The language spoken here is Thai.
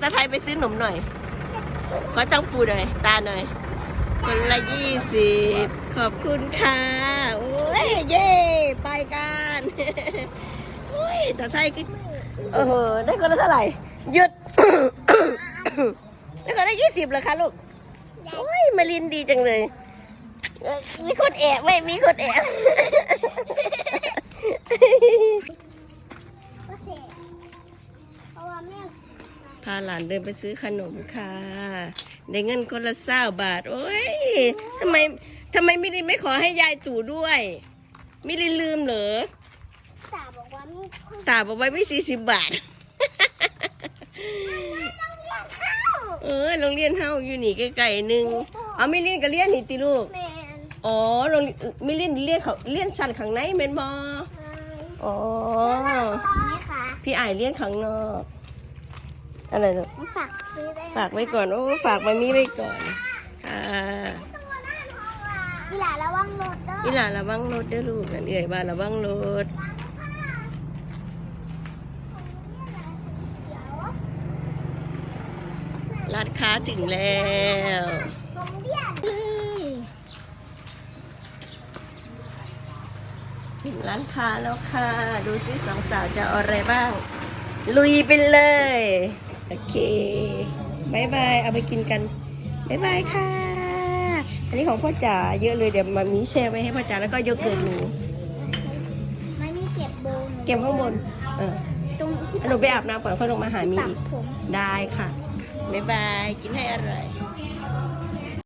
ตาไทยไปซื้อหนมหน่อย ขอตังปูหน่อย ตาหน่อย คนละยี่สิบขอบคุณค่ะ โอ้ย เย่ไปกันโอ้ยตาไทยก็เออได้คนละเท่าไหร่ หยุด ได้คนละยี่สิบเหรอคะลูก โอ้ยมารินดีจังเลย มีคนแอบไหมมีคนแอบาหลานเดินไปซื้อขนมค่ะ ได้เงินคนละเศร้าบาท โอ้ยทำไมทำไมมิลินไม่ขอให้ยายตู่ด้วย มิลินลืมเหรอ ตาบอกว่ามีคนตาบอกไว้ไม่สี่สิบบาทต้องเรียกเข้าเออโรงเรียนเฮาอยู่นี่ใกล้ๆหนึงเอามิลินก็เรียนนี่ติลูก แมนอ๋อโรงมิลินเรียนเขาเรียนชั้นข้างในแม่นบ่อ๋อ นี่ค่ะ พี่อายเรียนข้างนอก อะไรลูกฝากซื้อได้ฝากไว้ก่อน โอ้ ฝากไว้มีไว้ก่อน ค่ะอีหลาระวังรถเด้ออีหลาระวังรถเด้อลูกนั่นเอ่ยบ้านระวังรถเดี๋ยวร้านค้าถึงแล้วโรงเรียนถึงร้านค้าแล้วค่ะ ดูสิสองสาวจะเอาอะไรบ้าง ลุยไปเลย โอเคบายบาย เอาไปกินกันบายบายค่ะ อันนี้ของพ่อจ๋าเยอะเลยเดี๋ยวมามีแชร์ไว้ให้พ่อจ๋าแล้วก็ยกเกินหนูไม่มีเก็บโบนเก็บข้างบน เออตรงที่หนูไปอาบน้ำก่อนค่อยลงมาหามีตักอีก ผม ได้ค่ะบ๊ายบาย กินให้อร่อย